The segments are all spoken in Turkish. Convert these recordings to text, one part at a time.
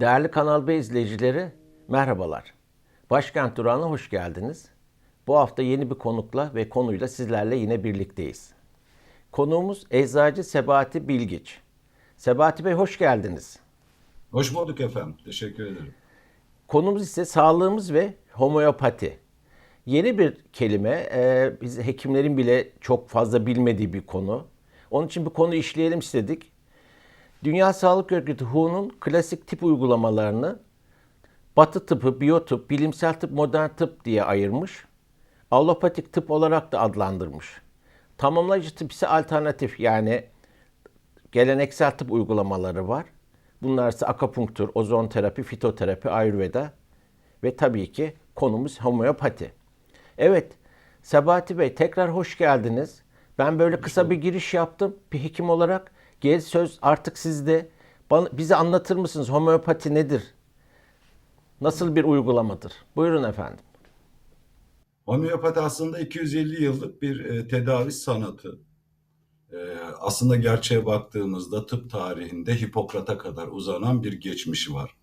Değerli Kanal B izleyicileri, merhabalar. Başkent Durağı'na hoş geldiniz. Bu hafta yeni bir konukla ve konuyla sizlerle yine birlikteyiz. Konuğumuz Eczacı Sebati Bilgiç. Sebati Bey hoş geldiniz. Hoş bulduk efendim. Teşekkür ederim. Konumuz ise sağlığımız ve homeopati. Yeni bir kelime, e, biz hekimlerin bile çok fazla bilmediği bir konu. Onun için bir konu işleyelim istedik. Dünya Sağlık Örgütü WHO'nun klasik tıp uygulamalarını Batı tıpı, biyotıp, bilimsel tıp, modern tıp diye ayırmış. Allopatik tıp olarak da adlandırmış. Tamamlayıcı tıp ise alternatif yani geleneksel tıp uygulamaları var. Bunlar ise akupunktur, ozon terapi, fitoterapi, ayurveda ve tabii ki konumuz homeopati. Evet, Sebati Bey tekrar hoş geldiniz. Ben böyle kısa bir giriş yaptım bir hekim olarak. Gel söz artık sizde. Bana, bize anlatır mısınız homeopati nedir? Nasıl bir uygulamadır? Buyurun efendim. Homeopati aslında 250 yıllık bir e, tedavi sanatı. E, aslında gerçeğe baktığımızda tıp tarihinde Hipokrat'a kadar uzanan bir geçmişi var.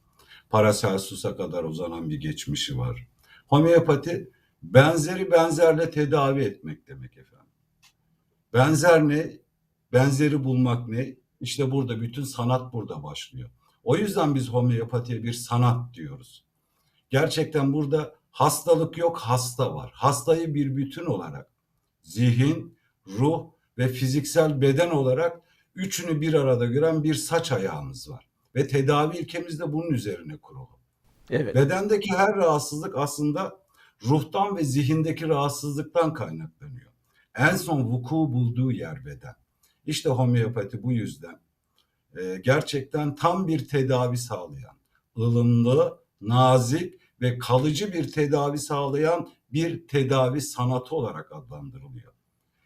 Paracelsus'a kadar uzanan bir geçmişi var. Homeopati benzeri benzerle tedavi etmek demek efendim. Benzer ne? Benzeri bulmak ne? İşte burada bütün sanat burada başlıyor. O yüzden biz homeopatiye bir sanat diyoruz. Gerçekten burada hastalık yok, hasta var. Hastayı bir bütün olarak zihin, ruh ve fiziksel beden olarak üçünü bir arada gören bir saç ayağımız var. Ve tedavi ilkemiz de bunun üzerine kurulu. Evet. Bedendeki her rahatsızlık aslında ruhtan ve zihindeki rahatsızlıktan kaynaklanıyor. En son vuku bulduğu yer beden. İşte homeopati bu yüzden e, gerçekten tam bir tedavi sağlayan, ılımlı, nazik ve kalıcı bir tedavi sağlayan bir tedavi sanatı olarak adlandırılıyor.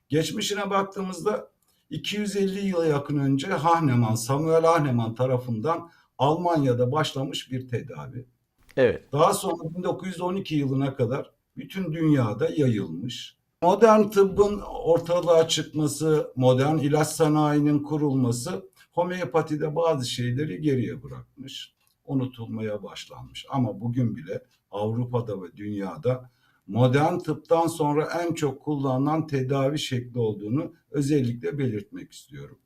Geçmişine baktığımızda 250 yıla yakın önce Hahnemann, Samuel Hahnemann tarafından Almanya'da başlamış bir tedavi. Evet. Daha sonra 1912 yılına kadar bütün dünyada yayılmış. Modern tıbbın ortalığa çıkması, modern ilaç sanayinin kurulması homeopatide bazı şeyleri geriye bırakmış, unutulmaya başlanmış. Ama bugün bile Avrupa'da ve dünyada modern tıptan sonra en çok kullanılan tedavi şekli olduğunu özellikle belirtmek istiyorum.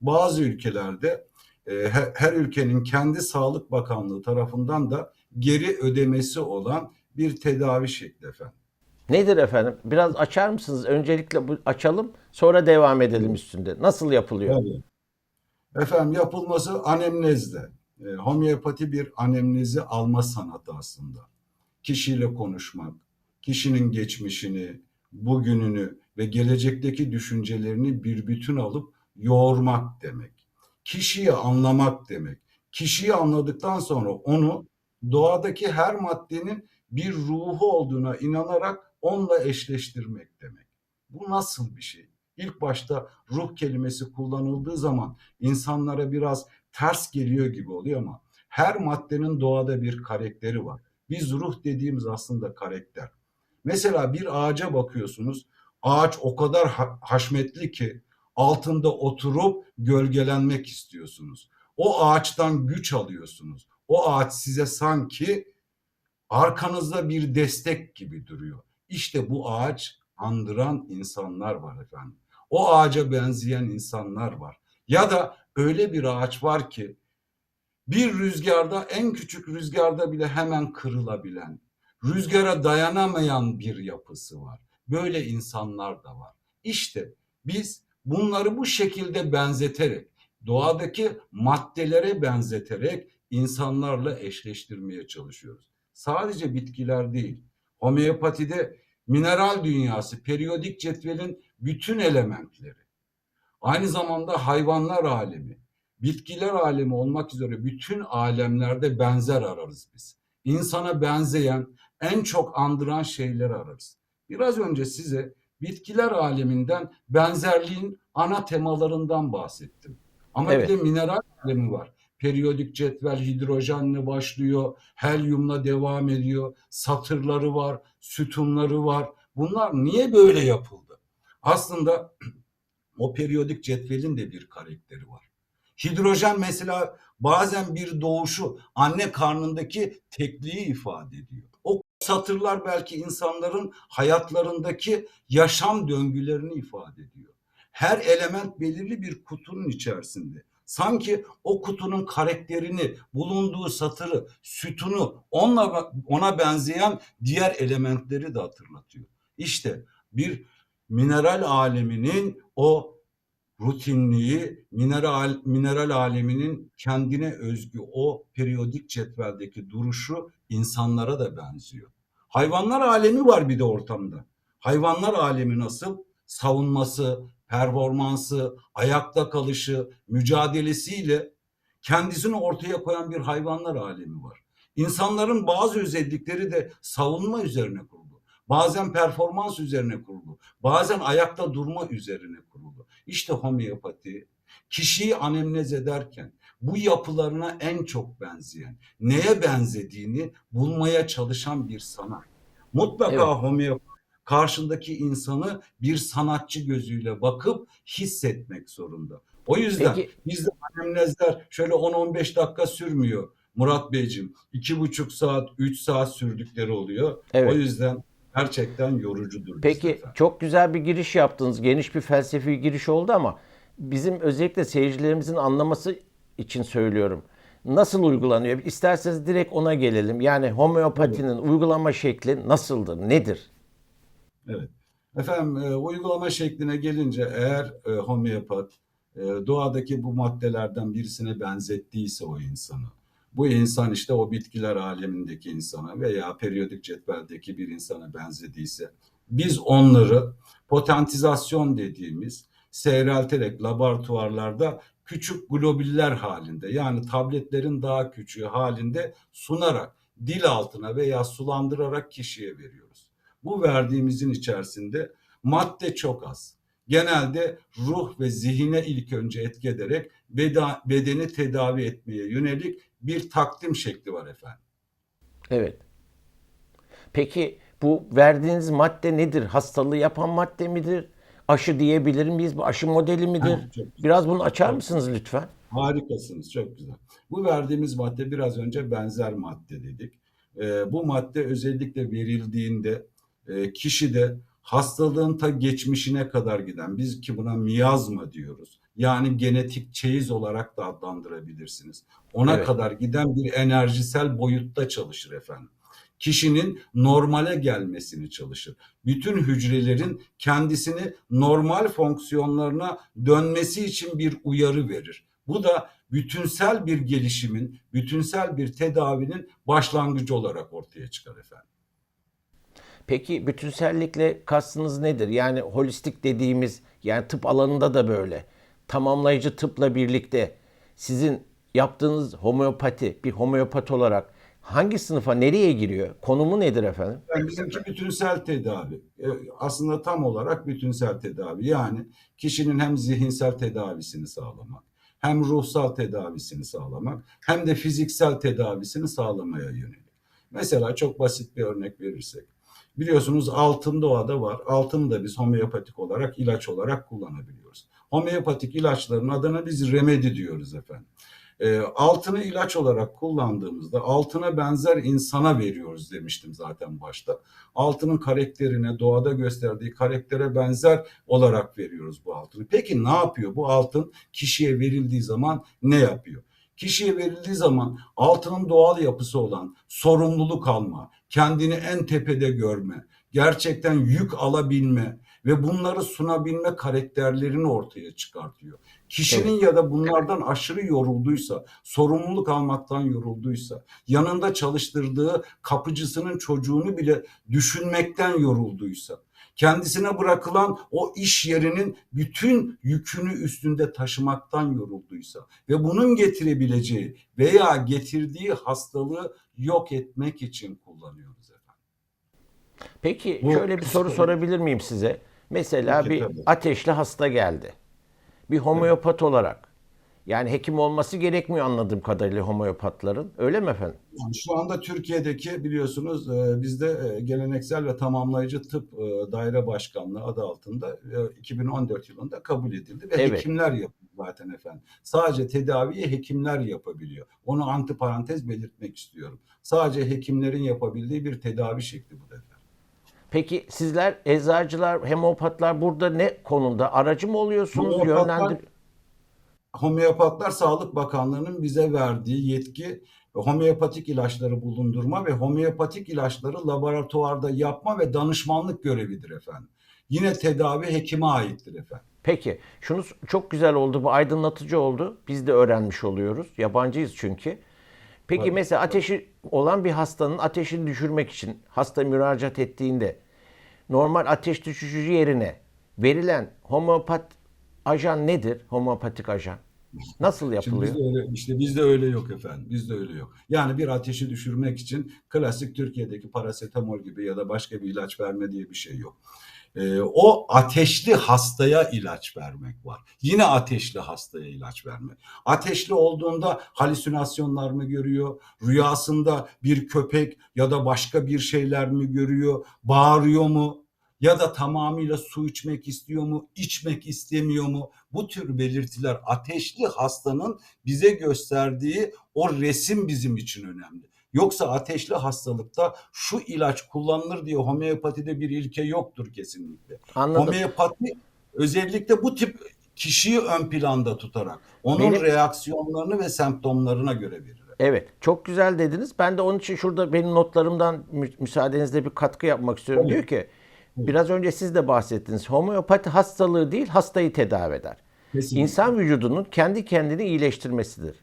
Bazı ülkelerde e, her, her ülkenin kendi Sağlık Bakanlığı tarafından da geri ödemesi olan bir tedavi şekli efendim. Nedir efendim? Biraz açar mısınız? Öncelikle bu açalım, sonra devam edelim üstünde. Nasıl yapılıyor? Tabii. Efendim yapılması anemnezle. E, homeopati bir anemnezi alma sanatı aslında. Kişiyle konuşmak, kişinin geçmişini, bugününü ve gelecekteki düşüncelerini bir bütün alıp yoğurmak demek. Kişiyi anlamak demek. Kişiyi anladıktan sonra onu doğadaki her maddenin bir ruhu olduğuna inanarak onunla eşleştirmek demek. Bu nasıl bir şey? İlk başta ruh kelimesi kullanıldığı zaman insanlara biraz ters geliyor gibi oluyor ama her maddenin doğada bir karakteri var. Biz ruh dediğimiz aslında karakter. Mesela bir ağaca bakıyorsunuz. Ağaç o kadar ha- haşmetli ki altında oturup gölgelenmek istiyorsunuz. O ağaçtan güç alıyorsunuz. O ağaç size sanki arkanızda bir destek gibi duruyor. İşte bu ağaç andıran insanlar var efendim. O ağaca benzeyen insanlar var. Ya da öyle bir ağaç var ki bir rüzgarda en küçük rüzgarda bile hemen kırılabilen, rüzgara dayanamayan bir yapısı var. Böyle insanlar da var. İşte biz bunları bu şekilde benzeterek, doğadaki maddelere benzeterek insanlarla eşleştirmeye çalışıyoruz. Sadece bitkiler değil. Homeopatide mineral dünyası, periyodik cetvelin bütün elementleri. Aynı zamanda hayvanlar alemi, bitkiler alemi olmak üzere bütün alemlerde benzer ararız biz. İnsana benzeyen, en çok andıran şeyleri ararız. Biraz önce size bitkiler aleminden benzerliğin ana temalarından bahsettim. Ama Evet. bir de mineral alemi var. Periyodik cetvel hidrojenle başlıyor, helyumla devam ediyor, satırları var, sütunları var. Bunlar niye böyle yapıldı? Aslında o periyodik cetvelin de bir karakteri var. Hidrojen mesela bazen bir doğuşu anne karnındaki tekliği ifade ediyor. O satırlar belki insanların hayatlarındaki yaşam döngülerini ifade ediyor. Her element belirli bir kutunun içerisinde. Sanki o kutunun karakterini, bulunduğu satırı, sütunu, onunla, ona benzeyen diğer elementleri de hatırlatıyor. İşte bir mineral aleminin o rutinliği, mineral, mineral aleminin kendine özgü o periyodik cetveldeki duruşu insanlara da benziyor. Hayvanlar alemi var bir de ortamda. Hayvanlar alemi nasıl? Savunması, performansı, ayakta kalışı, mücadelesiyle kendisini ortaya koyan bir hayvanlar alemi var. İnsanların bazı özellikleri de savunma üzerine kurulu. Bazen performans üzerine kurulu. Bazen ayakta durma üzerine kurulu. İşte homeopati kişiyi anemnez ederken bu yapılarına en çok benzeyen, neye benzediğini bulmaya çalışan bir sanat. Mutlaka Evet. homeopati karşındaki insanı bir sanatçı gözüyle bakıp hissetmek zorunda. O yüzden Peki bizde anemnezler şöyle 10-15 dakika sürmüyor Murat Beyciğim. iki buçuk saat, üç saat sürdükleri oluyor. O evet. yüzden gerçekten yorucudur. Peki çok güzel bir giriş yaptınız. Geniş bir felsefi giriş oldu ama bizim özellikle seyircilerimizin anlaması için söylüyorum. Nasıl uygulanıyor? İsterseniz direkt ona gelelim. Yani homeopatinin uygulama şekli nasıldır? Nedir? Evet. Efendim e, uygulama şekline gelince eğer e, homeopat e, doğadaki bu maddelerden birisine benzettiyse o insanı, bu insan işte o bitkiler alemindeki insana veya periyodik cetveldeki bir insana benzediyse biz onları potentizasyon dediğimiz seyrelterek laboratuvarlarda küçük globüller halinde yani tabletlerin daha küçüğü halinde sunarak dil altına veya sulandırarak kişiye veriyoruz. Bu verdiğimizin içerisinde madde çok az. Genelde ruh ve zihine ilk önce etki ederek beda- bedeni tedavi etmeye yönelik bir takdim şekli var efendim. Evet. Peki bu verdiğiniz madde nedir? Hastalığı yapan madde midir? Aşı diyebilir miyiz? Bu aşı modeli midir? Ha. Biraz bunu açar Çok mısınız lütfen? Harikasınız, çok güzel. Bu verdiğimiz madde biraz önce benzer madde dedik. Ee, bu madde özellikle verildiğinde e, kişide hastalığın ta geçmişine kadar giden, biz ki buna miyazma diyoruz. Yani genetik çeyiz olarak da adlandırabilirsiniz. Ona Evet. kadar giden bir enerjisel boyutta çalışır efendim. Kişinin normale gelmesini çalışır. Bütün hücrelerin kendisini normal fonksiyonlarına dönmesi için bir uyarı verir. Bu da bütünsel bir gelişimin, bütünsel bir tedavinin başlangıcı olarak ortaya çıkar efendim. Peki bütünsellikle kastınız nedir? Yani holistik dediğimiz yani tıp alanında da böyle. Tamamlayıcı tıpla birlikte sizin yaptığınız homeopati bir homeopat olarak hangi sınıfa nereye giriyor? Konumu nedir efendim? Yani bizimki bütünsel tedavi. E, Aslında tam olarak bütünsel tedavi. Yani kişinin hem zihinsel tedavisini sağlamak, hem ruhsal tedavisini sağlamak, hem de fiziksel tedavisini sağlamaya yönelik. Mesela çok basit bir örnek verirsek. Biliyorsunuz altın doğada var. Altını da biz homeopatik olarak ilaç olarak kullanabiliyoruz. Homeopatik ilaçların adına biz remedi diyoruz efendim. E, altını ilaç olarak kullandığımızda altına benzer insana veriyoruz demiştim zaten başta. Altının karakterine, doğada gösterdiği karaktere benzer olarak veriyoruz bu altını. Peki ne yapıyor? Bu altın kişiye verildiği zaman ne yapıyor? Kişiye verildiği zaman altının doğal yapısı olan sorumluluk alma, kendini en tepede görme, gerçekten yük alabilme ve bunları sunabilme karakterlerini ortaya çıkartıyor. Kişinin ya da bunlardan aşırı yorulduysa, sorumluluk almaktan yorulduysa, yanında çalıştırdığı kapıcısının çocuğunu bile düşünmekten yorulduysa, kendisine bırakılan o iş yerinin bütün yükünü üstünde taşımaktan yorulduysa ve bunun getirebileceği veya getirdiği hastalığı yok etmek için kullanıyoruz efendim. Peki Bu- şöyle bir soru sorabilir miyim size? Mesela Peki, bir tabii. ateşli hasta geldi. Bir homeopat olarak yani hekim olması gerekmiyor anladığım kadarıyla homeopatların. Öyle mi efendim? Yani şu anda Türkiye'deki biliyorsunuz e, bizde e, geleneksel ve tamamlayıcı tıp e, daire başkanlığı adı altında e, 2014 yılında kabul edildi ve Evet. hekimler yapıyor zaten efendim. Sadece tedaviyi hekimler yapabiliyor. Onu antiparantez belirtmek istiyorum. Sadece hekimlerin yapabildiği bir tedavi şekli bu defa. Peki sizler eczacılar, hemopatlar burada ne konumda? Aracı mı oluyorsunuz? Homeopatlar- Yönlendir Homeopatlar Sağlık Bakanlığı'nın bize verdiği yetki homeopatik ilaçları bulundurma ve homeopatik ilaçları laboratuvarda yapma ve danışmanlık görevidir efendim. Yine tedavi hekime aittir efendim. Peki şunu çok güzel oldu bu aydınlatıcı oldu. Biz de öğrenmiş oluyoruz. Yabancıyız çünkü. Peki Tabii, mesela ateşi olan bir hastanın ateşini düşürmek için hasta müracaat ettiğinde normal ateş düşürücü yerine verilen homeopat ajan nedir? Homeopatik ajan. Nasıl Şimdi yapılıyor? bizde öyle, işte bizde öyle yok efendim. Bizde öyle yok. Yani bir ateşi düşürmek için klasik Türkiye'deki parasetamol gibi ya da başka bir ilaç verme diye bir şey yok. Ee, o ateşli hastaya ilaç vermek var. Yine ateşli hastaya ilaç vermek. Ateşli olduğunda halüsinasyonlar mı görüyor? Rüyasında bir köpek ya da başka bir şeyler mi görüyor? Bağırıyor mu? Ya da tamamıyla su içmek istiyor mu? içmek istemiyor mu? Bu tür belirtiler ateşli hastanın bize gösterdiği o resim bizim için önemli. Yoksa ateşli hastalıkta şu ilaç kullanılır diye homeopatide bir ilke yoktur kesinlikle. Anladım. Homeopati özellikle bu tip kişiyi ön planda tutarak onun Benim- reaksiyonlarını ve semptomlarına göre verir. Evet, çok güzel dediniz. Ben de onun için şurada benim notlarımdan mü- müsaadenizle bir katkı yapmak istiyorum. Tabii. Diyor ki, biraz önce siz de bahsettiniz. Homeopati hastalığı değil, hastayı tedavi eder. Kesinlikle. İnsan vücudunun kendi kendini iyileştirmesidir.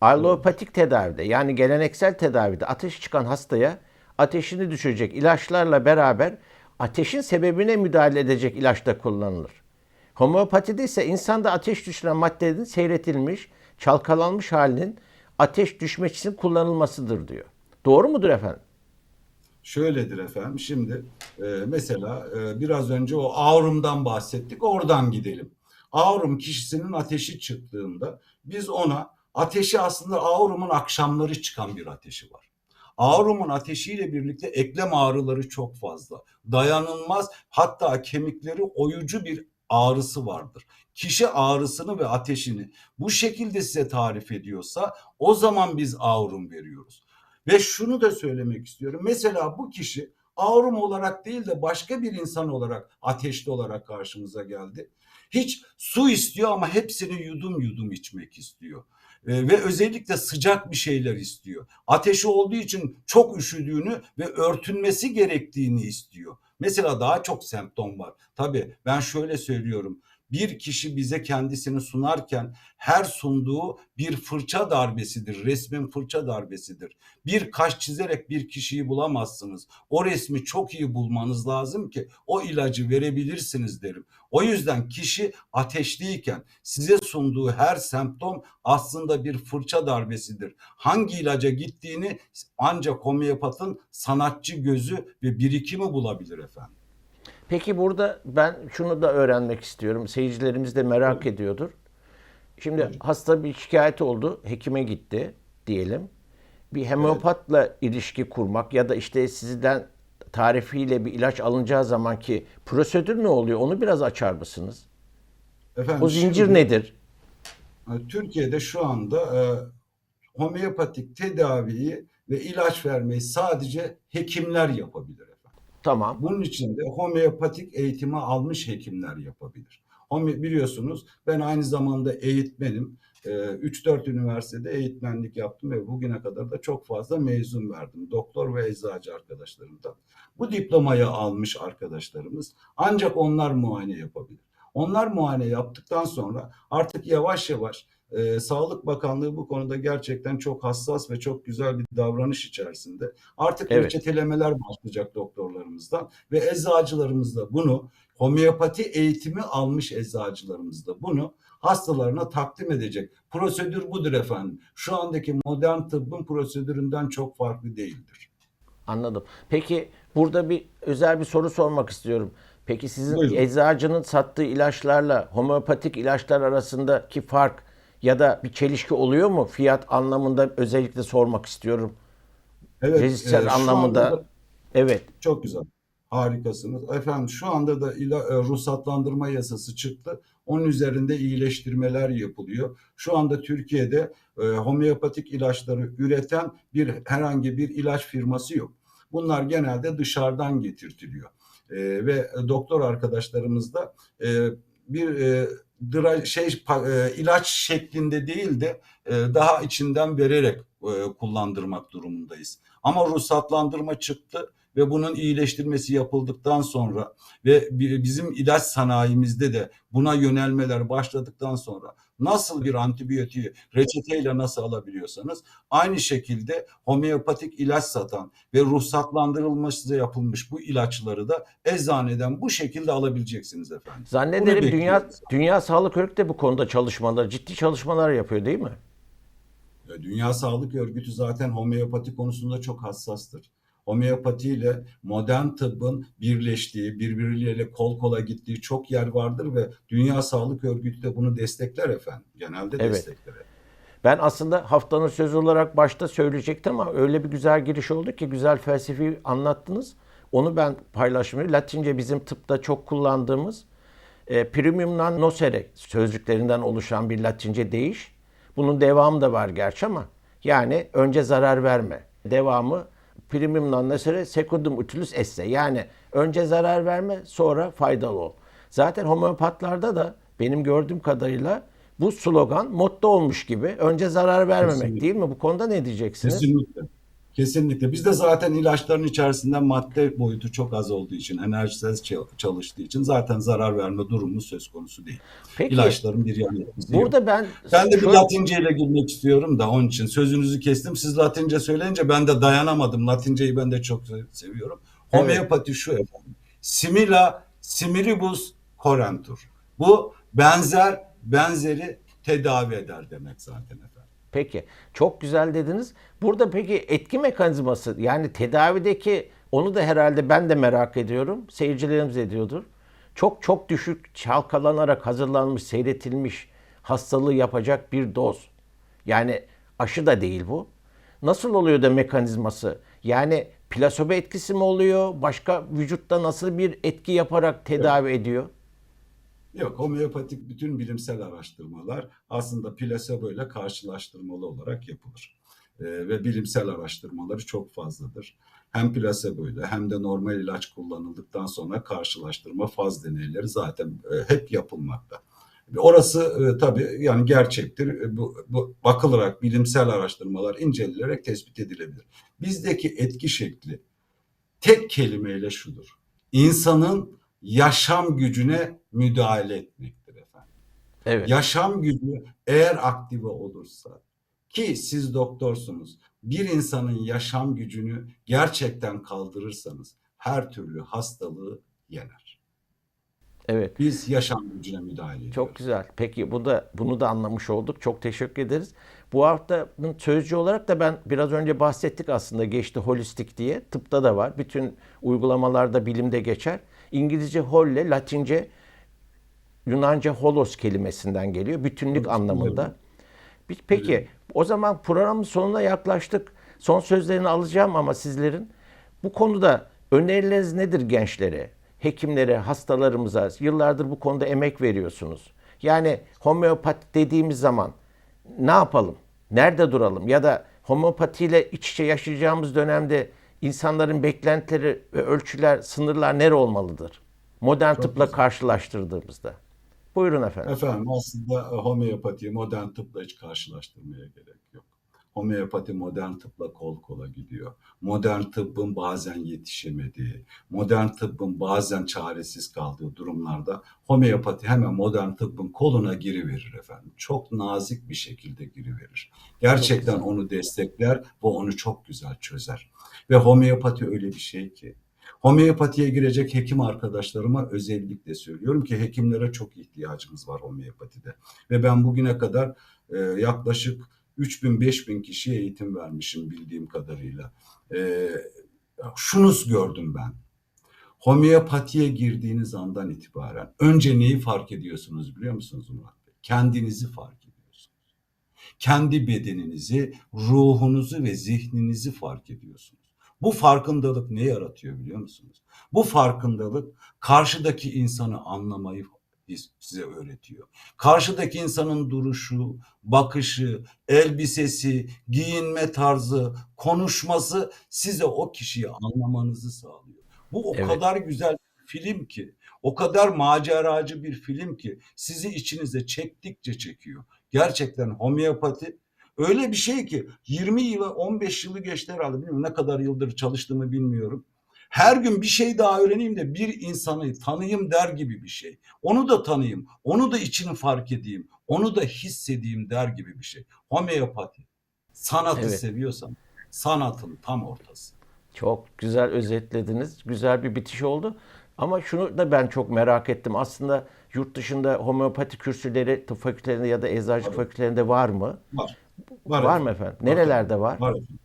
Allopatik tedavide yani geleneksel tedavide ateş çıkan hastaya ateşini düşürecek ilaçlarla beraber ateşin sebebine müdahale edecek ilaç da kullanılır. Homeopatide ise insanda ateş düşüren maddenin seyretilmiş, çalkalanmış halinin ateş düşmek için kullanılmasıdır diyor. Doğru mudur efendim? Şöyledir efendim. Şimdi e, mesela e, biraz önce o aurumdan bahsettik. Oradan gidelim. Aurum kişisinin ateşi çıktığında biz ona ateşi aslında aurumun akşamları çıkan bir ateşi var. Aurumun ateşiyle birlikte eklem ağrıları çok fazla. Dayanılmaz hatta kemikleri oyucu bir ağrısı vardır. Kişi ağrısını ve ateşini bu şekilde size tarif ediyorsa o zaman biz aurum veriyoruz. Ve şunu da söylemek istiyorum. Mesela bu kişi aurum olarak değil de başka bir insan olarak ateşli olarak karşımıza geldi. Hiç su istiyor ama hepsini yudum yudum içmek istiyor. Ee, ve özellikle sıcak bir şeyler istiyor. Ateşi olduğu için çok üşüdüğünü ve örtünmesi gerektiğini istiyor. Mesela daha çok semptom var. Tabii ben şöyle söylüyorum. Bir kişi bize kendisini sunarken her sunduğu bir fırça darbesidir. Resmin fırça darbesidir. Bir kaş çizerek bir kişiyi bulamazsınız. O resmi çok iyi bulmanız lazım ki o ilacı verebilirsiniz derim. O yüzden kişi ateşliyken size sunduğu her semptom aslında bir fırça darbesidir. Hangi ilaca gittiğini ancak homeopatın sanatçı gözü ve birikimi bulabilir efendim. Peki burada ben şunu da öğrenmek istiyorum. Seyircilerimiz de merak ediyordur. Şimdi hasta bir şikayet oldu. Hekime gitti diyelim. Bir homeopatla ilişki kurmak ya da işte sizden tarifiyle bir ilaç alınacağı zamanki prosedür ne oluyor? Onu biraz açar mısınız? Efendim O zincir şimdi- nedir? Türkiye'de şu anda e, homeopatik tedaviyi ve ilaç vermeyi sadece hekimler yapabilir. Tamam. Bunun için de homeopatik eğitimi almış hekimler yapabilir. Home- Biliyorsunuz ben aynı zamanda eğitmenim. E, 3-4 üniversitede eğitmenlik yaptım ve bugüne kadar da çok fazla mezun verdim. Doktor ve eczacı arkadaşlarımdan. Bu diplomayı almış arkadaşlarımız ancak onlar muayene yapabilir. Onlar muayene yaptıktan sonra artık yavaş yavaş e, Sağlık Bakanlığı bu konuda gerçekten çok hassas ve çok güzel bir davranış içerisinde. Artık Evet. reçetelemeler başlayacak doktorlarımızdan ve eczacılarımız da bunu homeopati eğitimi almış eczacılarımız da bunu hastalarına takdim edecek. Prosedür budur efendim. Şu andaki modern tıbbın prosedüründen çok farklı değildir. Anladım. Peki burada bir özel bir soru sormak istiyorum. Peki sizin Buyurun. eczacının sattığı ilaçlarla homeopatik ilaçlar arasındaki fark ya da bir çelişki oluyor mu? Fiyat anlamında özellikle sormak istiyorum. Evet, Fiziksel e, anlamında. anda Evet. Çok güzel. Harikasınız. Efendim şu anda da ila, e, ruhsatlandırma yasası çıktı. Onun üzerinde iyileştirmeler yapılıyor. Şu anda Türkiye'de e, homeopatik ilaçları üreten bir herhangi bir ilaç firması yok. Bunlar genelde dışarıdan getirtiliyor. E, ve doktor arkadaşlarımız da e, bir e, dra- şey pa- e, ilaç şeklinde değil de e, daha içinden vererek e, kullandırmak durumundayız. Ama ruhsatlandırma çıktı ve bunun iyileştirmesi yapıldıktan sonra ve bi- bizim ilaç sanayimizde de buna yönelmeler başladıktan sonra nasıl bir antibiyotiği reçeteyle nasıl alabiliyorsanız aynı şekilde homeopatik ilaç satan ve ruhsatlandırılması yapılmış bu ilaçları da eczaneden bu şekilde alabileceksiniz efendim. Bunu Zannederim Dünya, bekliyoruz. Dünya Sağlık Örgütü de bu konuda çalışmalar, ciddi çalışmalar yapıyor değil mi? Ya Dünya Sağlık Örgütü zaten homeopati konusunda çok hassastır. Homeopati ile modern tıbbın birleştiği, birbirleriyle kol kola gittiği çok yer vardır ve Dünya Sağlık Örgütü de bunu destekler efendim. Genelde Evet. destekler. Ben aslında haftanın sözü olarak başta söyleyecektim ama öyle bir güzel giriş oldu ki güzel felsefi anlattınız. Onu ben paylaşmıyorum. Latince bizim tıpta çok kullandığımız e, primum non nocere sözcüklerinden oluşan bir Latince deyiş. Bunun devamı da var gerçi ama yani önce zarar verme. Devamı primum non nocere secundum utilus esse. Yani önce zarar verme sonra faydalı ol. Zaten homeopatlarda da benim gördüğüm kadarıyla bu slogan motto olmuş gibi. Önce zarar vermemek Kesinlikle. değil mi? Bu konuda ne diyeceksiniz? Kesinlikle. Kesinlikle. Bizde zaten ilaçların içerisinde madde boyutu çok az olduğu için, enerjisiz çal- çalıştığı için zaten zarar verme durumu söz konusu değil. Peki İlaçların bir yan etkisi yok. burada ben Ben de bir şöyle- Latince ile girmek istiyorum da onun için sözünüzü kestim. Siz Latince söyleyince ben de dayanamadım. Latinceyi ben de çok seviyorum. Evet. Homeopati şu efendim. Simila similibus corentur. Bu benzer benzeri tedavi eder demek zaten efendim. Peki. Çok güzel dediniz. Burada peki etki mekanizması yani tedavideki onu da herhalde ben de merak ediyorum. Seyircilerimiz ediyordur. Çok çok düşük çalkalanarak hazırlanmış, seyretilmiş hastalığı yapacak bir doz. Yani aşı da değil bu. Nasıl oluyor da mekanizması? Yani plasebo etkisi mi oluyor? Başka vücutta nasıl bir etki yaparak tedavi ediyor? Yok homeopatik bütün bilimsel araştırmalar aslında plasebo ile karşılaştırmalı olarak yapılır. Ee, ve bilimsel araştırmaları çok fazladır. Hem plasebo ile hem de normal ilaç kullanıldıktan sonra karşılaştırma faz deneyleri zaten e, hep yapılmakta. Orası e, tabii yani gerçektir. E, bu, bu bakılarak bilimsel araştırmalar incelenerek tespit edilebilir. Bizdeki etki şekli tek kelimeyle şudur. İnsanın yaşam gücüne müdahale etmektir efendim. Evet. Yaşam gücü eğer aktive olursa ki siz doktorsunuz bir insanın yaşam gücünü gerçekten kaldırırsanız her türlü hastalığı yener. Evet. Biz yaşam gücüne müdahale ediyoruz. Çok güzel. Peki bu da bunu da anlamış olduk. Çok teşekkür ederiz. Bu haftanın sözcü olarak da ben biraz önce bahsettik aslında geçti holistik diye. Tıpta da var. Bütün uygulamalarda bilimde geçer. İngilizce holle, Latince Yunanca holos kelimesinden geliyor. Bütünlük Evet, anlamında. Biz- Peki o zaman programın sonuna yaklaştık. Son sözlerini alacağım ama sizlerin bu konuda önerileriniz nedir gençlere, hekimlere, hastalarımıza? Yıllardır bu konuda emek veriyorsunuz. Yani homeopati dediğimiz zaman ne yapalım? Nerede duralım? Ya da homeopatiyle iç içe yaşayacağımız dönemde insanların beklentileri ve ölçüler, sınırlar nere olmalıdır? Modern Çok tıpla güzel. karşılaştırdığımızda. Buyurun efendim. Efendim aslında e, homeopatiyi modern tıpla hiç karşılaştırmaya gerek yok. Homeopati modern tıpla kol kola gidiyor. Modern tıbbın bazen yetişemediği, modern tıbbın bazen çaresiz kaldığı durumlarda homeopati hemen modern tıbbın koluna giriverir efendim. Çok nazik bir şekilde giriverir. Gerçekten onu destekler ve onu çok güzel çözer. Ve homeopati öyle bir şey ki Homeopatiye girecek hekim arkadaşlarıma özellikle söylüyorum ki hekimlere çok ihtiyacımız var homeopatide. Ve ben bugüne kadar e, yaklaşık 3000-5000 kişiye eğitim vermişim bildiğim kadarıyla. E, şunu gördüm ben. Homeopatiye girdiğiniz andan itibaren önce neyi fark ediyorsunuz biliyor musunuz Murat Bey? Kendinizi fark ediyorsunuz. Kendi bedeninizi, ruhunuzu ve zihninizi fark ediyorsunuz. Bu farkındalık ne yaratıyor biliyor musunuz? Bu farkındalık karşıdaki insanı anlamayı size öğretiyor. Karşıdaki insanın duruşu, bakışı, elbisesi, giyinme tarzı, konuşması size o kişiyi anlamanızı sağlıyor. Bu o Evet. kadar güzel bir film ki, o kadar maceracı bir film ki sizi içinize çektikçe çekiyor. Gerçekten homeopati öyle bir şey ki 20 yılı 15 yılı geçti herhalde bilmiyorum ne kadar yıldır çalıştığımı bilmiyorum. Her gün bir şey daha öğreneyim de bir insanı tanıyayım der gibi bir şey. Onu da tanıyayım, onu da içini fark edeyim, onu da hissedeyim der gibi bir şey. Homeopati. Sanatı Evet. seviyorsan sanatın tam ortası. Çok güzel özetlediniz. Güzel bir bitiş oldu. Ama şunu da ben çok merak ettim. Aslında yurt dışında homeopati kürsüleri tıp fakültelerinde ya da eczacılık fakültelerinde var mı? Var. Var, efendim. mı efendim? Nerelerde var? Var efendim.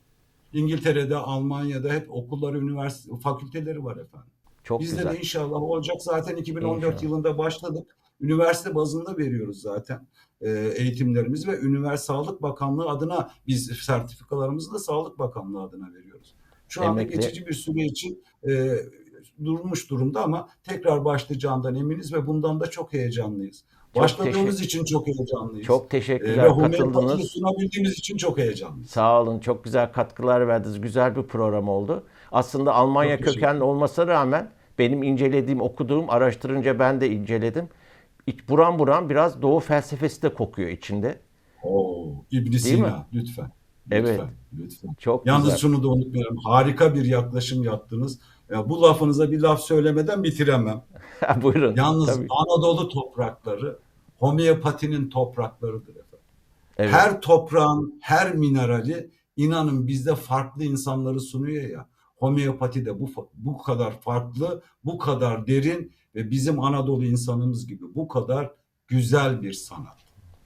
İngiltere'de, Almanya'da hep okulları, üniversite, fakülteleri var efendim. Çok Bizde güzel. de inşallah olacak. Zaten 2014 İnşallah. yılında başladık. Üniversite bazında veriyoruz zaten e, eğitimlerimizi ve Üniversite Sağlık Bakanlığı adına biz sertifikalarımızı da Sağlık Bakanlığı adına veriyoruz. Şu anda Emekli- geçici bir süre için e, durmuş durumda ama tekrar başlayacağından eminiz ve bundan da çok heyecanlıyız. Başladığımız için çok heyecanlıyız. Çok E, teşekkürler ve homeopatiyi katıldınız. sunabildiğimiz için çok heyecanlıyız. Sağ olun. Çok güzel katkılar verdiniz. Güzel bir program oldu. Aslında Almanya Çok kökenli olmasına rağmen benim incelediğim, okuduğum, araştırınca ben de inceledim. İç buram buram biraz Doğu felsefesi de kokuyor içinde. Oo, İbn? Sina lütfen. Evet. Lütfen, lütfen. Çok Yalnız güzel. şunu da unutmayalım. Harika bir yaklaşım yaptınız. Ya bu lafınıza bir laf söylemeden bitiremem. Buyurun. Yalnız Tabii. Anadolu toprakları homeopatinin topraklarıdır efendim. Evet. Her toprağın her minerali inanın bizde farklı insanları sunuyor ya. Homeopati de bu bu kadar farklı, bu kadar derin ve bizim Anadolu insanımız gibi bu kadar güzel bir sanat.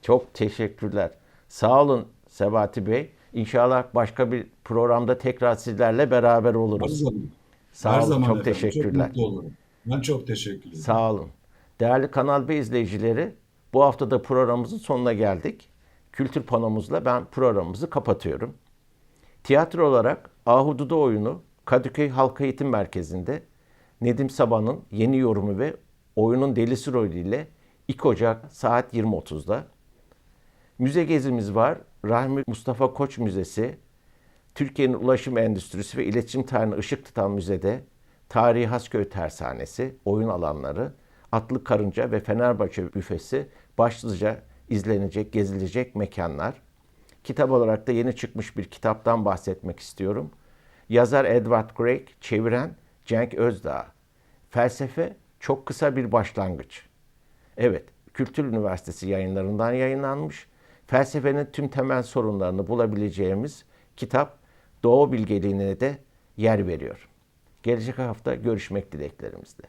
Çok teşekkürler. Sağ olun Sebati Bey. İnşallah başka bir programda tekrar sizlerle beraber Her oluruz. zaman. Sağ her olun. zaman Çok efendim. teşekkürler. Çok mutlu olurum. Ben çok teşekkür ederim. Sağ olun. Değerli Kanal B izleyicileri, bu hafta da programımızın sonuna geldik. Kültür panomuzla ben programımızı kapatıyorum. Tiyatro olarak Ahududu oyunu Kadıköy Halk Eğitim Merkezi'nde Nedim Sabah'ın yeni yorumu ve oyunun delisi rolüyle 2 Ocak saat 20.30'da. Müze gezimiz var. Rahmi Mustafa Koç Müzesi, Türkiye'nin ulaşım endüstrisi ve iletişim tarihine ışık tutan müzede Tarihi Hasköy Tersanesi, oyun alanları, Atlı Karınca ve Fenerbahçe büfesi başlıca izlenecek, gezilecek mekanlar. Kitap olarak da yeni çıkmış bir kitaptan bahsetmek istiyorum. Yazar Edward Grieg, çeviren Cenk Özdağ. Felsefe çok kısa bir başlangıç. Evet, Kültür Üniversitesi yayınlarından yayınlanmış. Felsefenin tüm temel sorunlarını bulabileceğimiz kitap Doğu bilgeliğine de yer veriyor. Gelecek hafta görüşmek dileklerimizle.